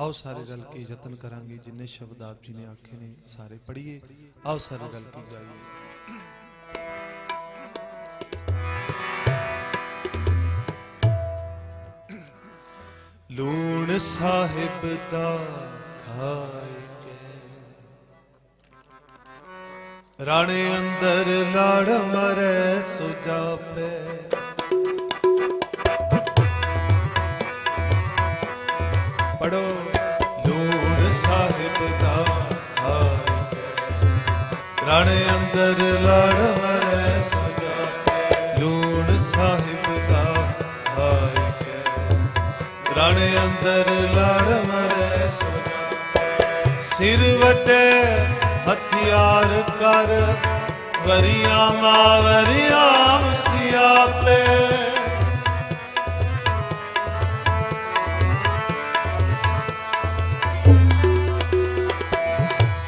ਆਓ ਸਾਰੇ ਰਲ ਕੇ ਯਤਨ ਕਰਾਂਗੇ, ਜਿੰਨੇ ਸ਼ਬਦ ਆਪ ਜੀ ਨੇ ਆਖੇ ਨੇ, ਸਾਰੇ ਪੜ੍ਹੀਏ। ਆਓ ਸਾਰੇ ਰਲ ਕੇ ਗਾਈਏ। ਲੂਣ ਸਾਹਿਬ ਦਾ ਖਾਏ ਕੇ ਰਾਣੇ ਅੰਦਰ ਲੜ ਮਰੇ ਸੁਜਾਪੇ ਰਾਣੇ ਅੰਦਰ ਲੜ ਮਰੇ ਸੁਜਾਪੇ ਲੂਣ ਸਾਹਿਬ ਦਾ ਖਾਏ ਕੇ। ਰਾਣੇ ਅੰਦਰ ਲੜ ਮਰੇ ਸੁਜਾਪੇ ਸਿਰ ਵਟੇ ਹਥਿਆਰ ਕਰ। ਵਰਿਆ ਮਾਵਰੀਆਂ ਸਿਆਪੇ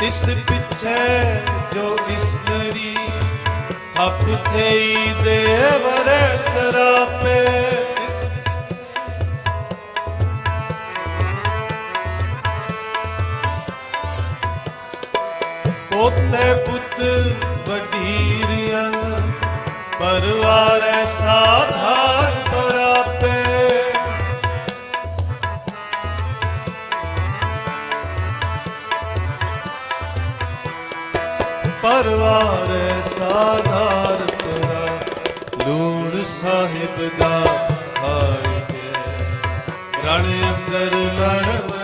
ਇਸ ਪਿੱਛੇ ਜੋ ਇਸਤਰੀ ਥੱਪ ਥਈ ਦੇ ਸਰਾਪੇ। ਪੋਤੇ ਪੁੱਤ ਵਡੀਰੀਆਂ ਪਰਵਾਰ ਸਾਧਾਰ ਪਰਵਾਰ ਸਾਧਾਰ ਪਰਾ ਲੂਣ ਸਾਹਿਬ ਦਾ ਖਾਏ ਕੇ ਰਣ ਅੰਦਰ ਲੜ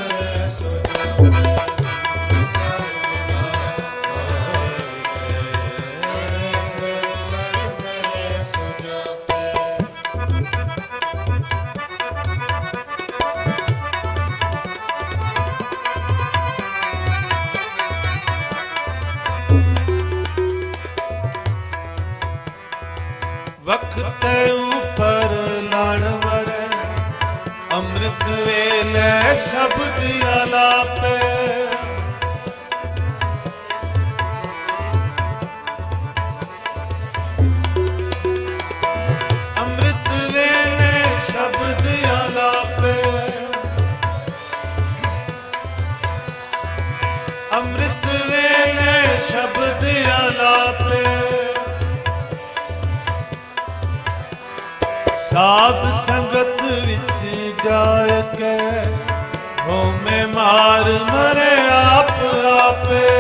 ਵਖਤ ਉਪਰ ਲੜ ਮਰੇ ਅੰਮ੍ਰਿਤ ਵੇਲੇ ਸ਼ਬਦ ਆਲਾਪੇ ਅੰਮ੍ਰਿਤ ਵੇਲੇ ਸ਼ਬਦ ਆਲਾਪੇ ਅੰਮ੍ਰਿਤ ਸਾਧ ਸੰਗਤ ਵਿੱਚ ਜਾ ਕੇ ਹੋਮੇ ਮਾਰ ਮਰੇ ਆਪ ਆਪੇ।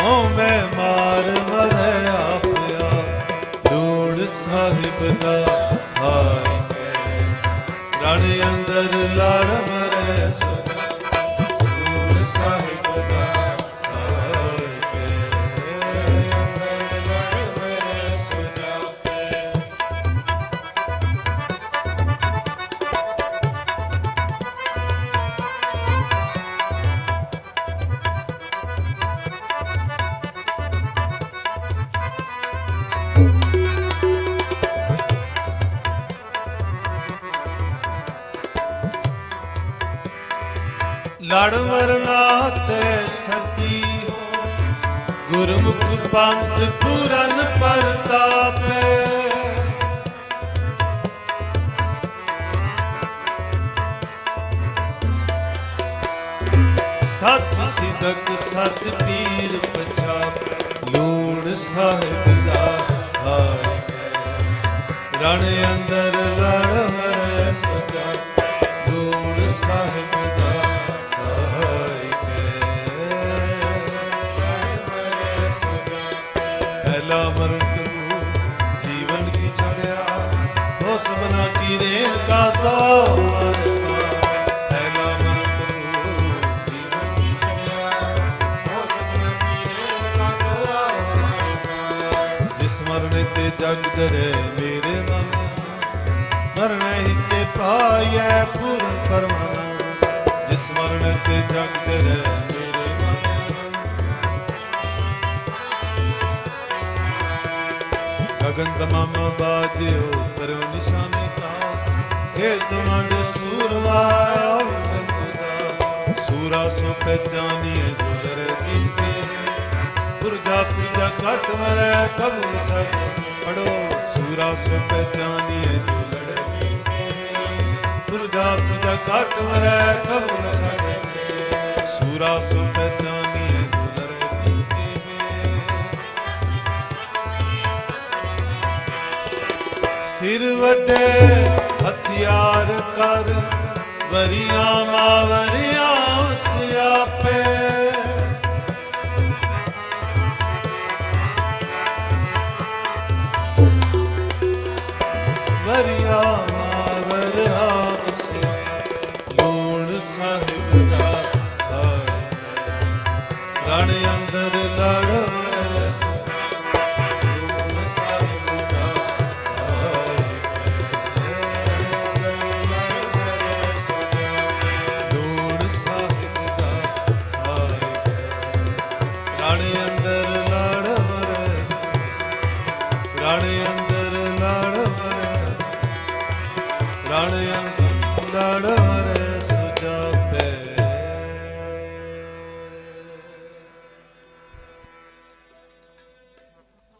ਹੋਮੇ ਮਾਰ ਮਰੇ ਆਪ ਆਪ, ਲੋੜ ਸਾਹਿਬ ਦਾ ਖਾਏ ਕੇ। ਰਣ ਅੰਦਰ ਲੜ ਮਰੇ ਸਦਾ ਲੜ ਮਰਨਾ ਤੇ ਸਤੀ ਗੁਰਮੁਖ ਪੰਥ ਪੂਰਨ ਪਰਤਾਪੇ। ਸੱਚ ਸਿਦਕ, ਸੱਚ ਪੀਰ ਪਛਾ ਲੂਣ ਸਾਹਿਬ ਦਾ ਹਾਏ ਰਣ ਅੰਦਰ ਲੜ ਮਰੇ ਸਜਾ। ਜਿਨੇ ਕਾ ਮਰਨ ਤੇ ਜਗ ਦਰੇ ਮਰਨ ਹਿੱਤੇ ਪਾਇਐ ਪੂਰਨ ਤੇ ਜਗ ਮੇਰੇ ਮਨ, ਗਗਨ ਤਮਮ ਬਾਜਿਓ ਪਰਮ ਨਿਸ਼ਾਨੇ। ਭੇਦ ਮੰਗ ਸੂਰਮਾ ਤੰਦਾ ਸੂਰਾ ਸੋ ਪਹਿਚਾਨੀਏ ਗੁਲਰ ਕੀਤੇ ਪੁਰਜਾ ਪੁਰਜਾ ਘਟ ਮਰੇ ਕਬੂ ਛੱਡ ਪੜੋ ਸੂਰਾ ਸੋ ਪਹਿਚਾਨੀਏ ਗੁਲਰ ਕੀਤੇ ਪੁਰਜਾ ਪੁਰਜਾ ਘਟ ਮਰੇ ਕਬੂ ਛੱਡ ਸੂਰਾ ਸੋ ਪਹਿਚਾਨੀਏ ਸਿਰ ਵੱਡੇ ਯਾਰ ਕਰ ਵਰੀਆਂ ਮਾਵਰੀਆਂ ਸਿਆਪੇ। ਵਰੀਆਂ ਮਾਵਰੀਆਂ ਸਿਆਪੇ ਲੋਣ ਸਾਹਿਬ ਦਾ ਰਣ ਅੰਦਰ ਲੜ ਲੜ ਲੜ